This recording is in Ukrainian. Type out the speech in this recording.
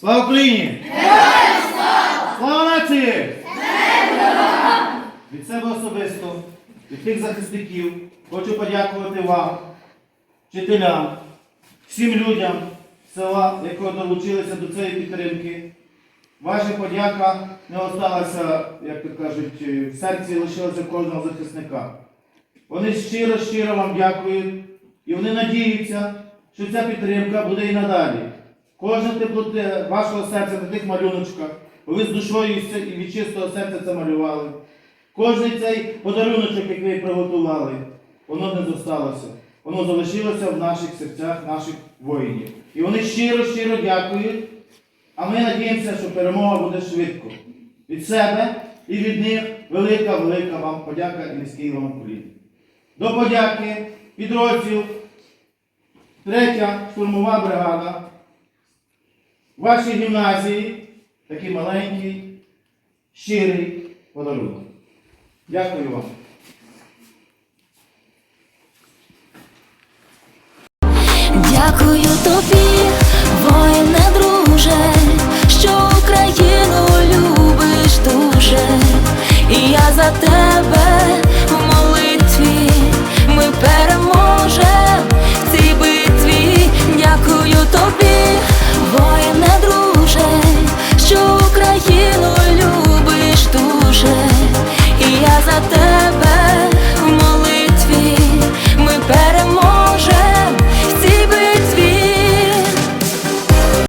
Слава Україні! Героям слава! Слава нації! Від себе особисто, від тих захисників, хочу подякувати вам, вчителям, всім людям села, які долучилися до цієї підтримки. Ваша подяка не осталася, як то кажуть, в серці лишилася кожного захисника. Вони щиро-щиро вам дякують і вони надіються, що ця підтримка буде і надалі. Кожна теплота вашого серця на тих малюночках, бо ви з душою і від чистого серця це малювали. Кожний цей подаруночок, який ви приготували, воно не зосталося. Воно залишилося в наших серцях наших воїнів. І вони щиро-щиро дякують. А ми надіємося, що перемога буде швидко. Від себе і від них велика, велика вам подяка і низький вам уклін. До подяки підрозділ, третя штурмова бригада. В вашій гімназії такий маленький, щирий подарунок. Дякую вам. Дякую тобі, воїне друже, що Україну любиш дуже, і я за тебе